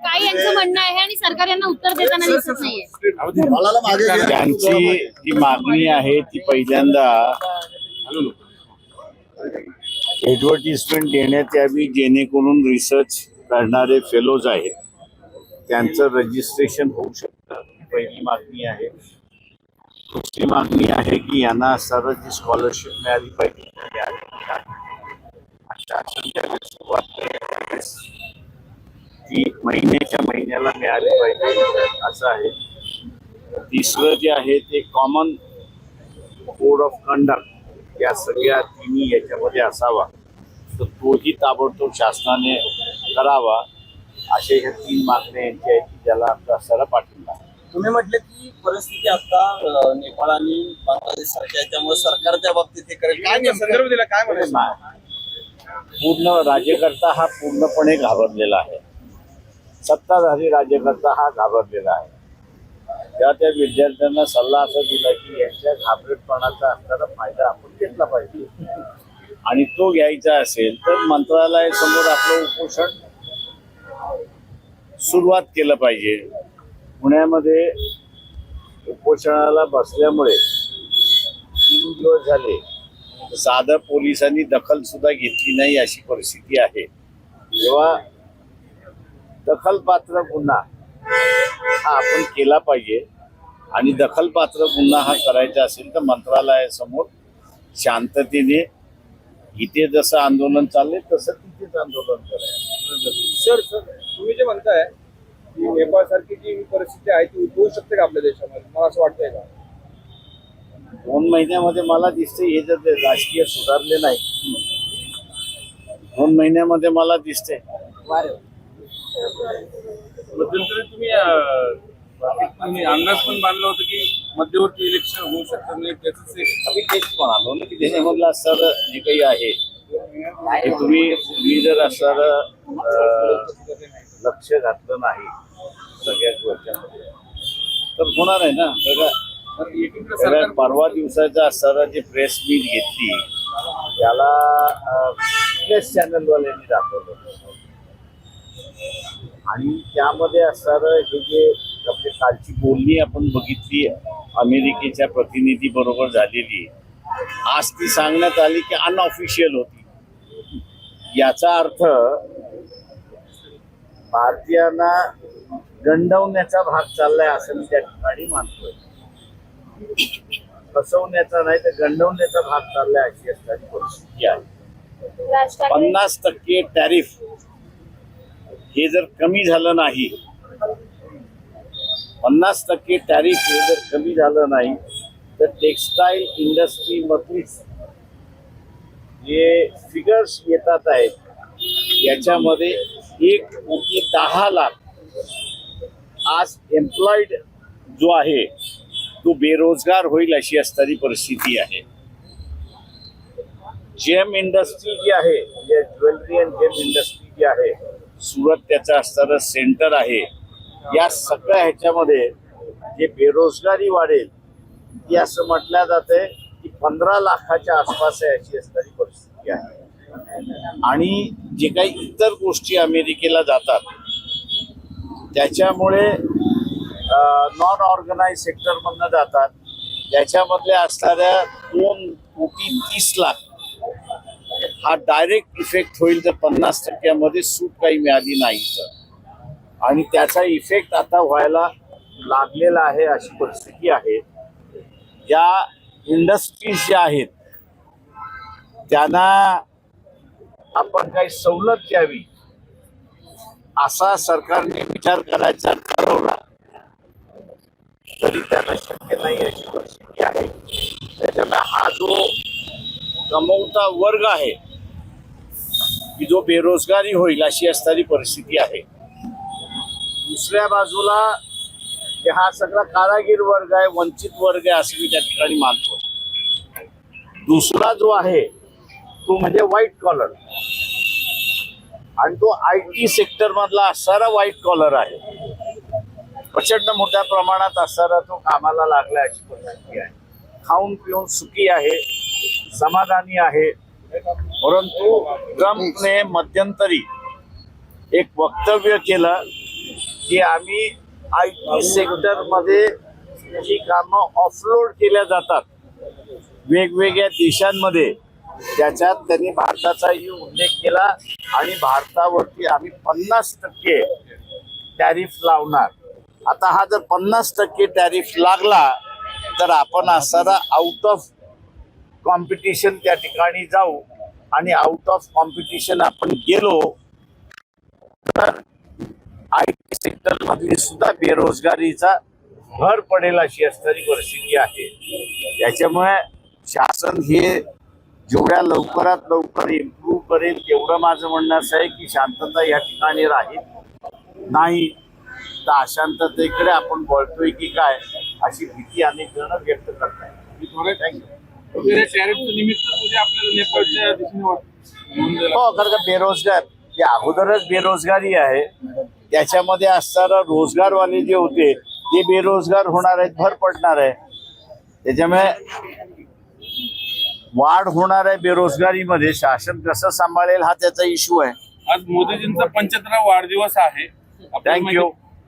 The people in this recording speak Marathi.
काय यांचं म्हणणं आहे आणि सरकार यांना उत्तर देताना दिसत नाहीये. त्यांची जी मागणी आहे ती पहिल्यांदा ऍडव्हर्टिजमेंट देण्यात यावी जेणेकरून रिसर्च करणारे फेलोज आहेत. त्यांचं रजिस्ट्रेशन होऊ शकतं. ही पहिली मागणी आहे. दुसरी मागणी आहे की यांना सर्व जी स्कॉलरशिप मिळाली पाहिजे ती. अशा महिन्याच्या महिन्याला मिळाली पाहिजे असं आहे तिसरं जे आहे ते कॉमन कोड ऑफ कंडक्ट या सगळ्या तिन्ही याच्यामध्ये असावा तर तोही ताबडतोब शासनाने करावा असे ह्या तीन मागण्या यांच्या आहेत की ज्याला आमचा सारा पाठिंबा आहे. तुम्ही म्हटलं की परिस्थिती आता नेपाळ आणि बांगलादेश सारख्या आहे, त्यामुळे सरकार त्या बाबतीत हे करेल काय? संदर्भ दिला काय म्हणायचं नाही. पूर्ण राज्यकर्ता हा पूर्णपणे घाबरलेला आहे सत्ताधारी राज्यकर्ता हा घाबरलेला आहे. तेव्हा त्या विद्यार्थ्यांना सल्ला असा दिला की यांच्या घाबरटपणाचा असणारा फायदा आपण घेतला पाहिजे. आणि तो घ्यायचा असेल तर मंत्रालयासमोर आपलं उपोषण सुरुवात केलं पाहिजे. पुण्यामध्ये उपोषणाला बसल्यामुळे तीन दिवस झाले. साधं पोलिसांनी दखल सुद्धा घेतली नाही अशी परिस्थिती आहे. तेव्हा दखलपात्र गुन्हा हा आपण केला पाहिजे. आणि दखलपात्र गुन्हा हा करायचा असेल तर मंत्रालयासमोर शांततेने इथे जसं आंदोलन चाललंय तसं तिथेच आंदोलन करायचं. सर सर तुम्ही जे म्हणताय की नेपाळ सारखी जी परिस्थिती आहे ती उद्भवू शकते का आपल्या देशामध्ये? मला असं वाटतंय का? दोन महिन्यामध्ये मला दिसते हे जर राजकीय सुधारले नाही दोन महिन्यामध्ये मला दिसते मध्यंतरी तुम्ही अंदाज पण बांधला होता की मध्यवर्ती इलेक्शन होऊ शकतं म्हणजे त्याच एक तेच म्हणालो ना की त्याच्यामधलं असणारं जे काही आहे हे तुम्ही तुम्ही जर असणारं लक्ष घातलं नाही सगळ्याच गोष्टींमध्ये. तर होणार आहे ना बघा. परवा दिवसाचं असणारं जे प्रेस मीट घेतली त्याला प्रेस चॅनलवाल्यांनी दाखवलं. आणि त्यामध्ये असणारं हे जे आपली कालची बोलणी आपण बघितली अमेरिकेच्या प्रतिनिधी बरोबर झालेली आज ती सांगण्यात आली की अनऑफिशियल होती. याचा अर्थ भारतीयांना गंडवण्याचा भाग चाललाय असं मी त्या ठिकाणी मानतोय. फसवण्याचा नाही तर गंडवण्याचा भाग चाललाय अशी असणारी परिस्थिती आहे. पन्नास टक्के टॅरिफ हे जर कमी झालं नाही पन्नास टक्के टॅरिफ हे जर कमी झालं नाही तर टेक्स्टाईल इंडस्ट्रीमधलीच जे फिगर्स येतात आहेत याच्यामध्ये एक कोटी दहा लाख आज एम्प्लॉईड जो आहे तो बेरोजगार होईल अशी असणारी परिस्थिती आहे. जेम इंडस्ट्री जी आहे म्हणजे ज्वेलरी अँड जेम इंडस्ट्री जी आहे सुरत त्याचं असणारं सेंटर आहे. या सगळ्या ह्याच्यामध्ये जे बेरोजगारी वाढेल ती असं म्हटलं जाते की पंधरा लाखाच्या आसपास आहे अशी असणारी परिस्थिती आहे. आणि जे काही इतर गोष्टी अमेरिकेला जातात त्याच्यामुळे नॉन ऑर्गनाईज सेक्टरमधनं जातात. त्याच्यामधल्या असणाऱ्या दोन कोटी तीस लाख हा डायरेक्ट इफेक्ट होईल तर पन्नास टक्क्यामध्ये सूट काही मिळाली नाही तर आणि त्याचा इफेक्ट आता व्हायला लागलेला आहे अशी परिस्थिती आहे. ज्या इंडस्ट्रीज ज्या आहेत त्यांना आपण काही सवलत द्यावी असा सरकारने विचार करायचा ठरवला. तरी त्यांना शक्य नाही अशी परिस्थिती आहे. त्याच्यामुळे हा जो कमवता वर्ग आहे की जो बेरोजगारी होईल अशी असणारी परिस्थिती आहे. दुसऱ्या बाजूला हा सगळा कारागीर वर्ग आहे वंचित वर्ग आहे असं मी त्या ठिकाणी मानतो दुसरा जो आहे तो म्हणजे व्हाईट कॉलर आणि तो आय टी सेक्टर मधला असणारा व्हाईट कॉलर आहे. प्रचंड मोठ्या प्रमाणात असणारा तो कामाला लागला अशी परिस्थिती आहे. खाऊन पिऊन सुखी आहे. समाधानी आहे. परंतु ट्रम्पने मध्यंतरी एक वक्तव्य केलं की आम्ही आय टी सेक्टरमध्ये जी कामं ऑफलोड केल्या जातात वेगवेगळ्या देशांमध्ये त्याच्यात त्यांनी भारताचाही उल्लेख केला आणि भारतावरती आम्ही पन्नास टक्के टॅरिफ लावणार. आता हा जर पन्नास टक्के टॅरिफ लागला तर आपण असणारा आउट ऑफ कॉम्पिटिशन त्या ठिकाणी जाऊ आणि आउट ऑफ कॉम्पिटिशन आपण गेलो तर आय टी सेक्टर मधली सुद्धा बेरोजगारीचा भर पडेल अशी असणारी परिस्थिती आहे. त्याच्यामुळे शासन हे जेवढ्या लवकरात लवकर इम्प्रूव्ह करेल तेवढं माझं म्हणणं असं आहे की शांतता या ठिकाणी राहील. नाही तर अशांततेकडे आपण वळतोय की काय अशी भीती अनेक जण व्यक्त करतायत. थँक्यू जायला हो कारण का बेरोजगार. जे अगोदरच बेरोजगारी आहे. त्याच्यामध्ये असणारा रोजगारवाले जे होते ते बेरोजगार होणार आहेत भर पडणार आहे. त्याच्यामुळे वाढ होणार आहे बेरोजगारीमध्ये. शासन कसं सांभाळेल हा त्याचा इश्यू आहे. आज मोदीजींचा पंच्याहत्तरा वाढदिवस आहे. थँक्यू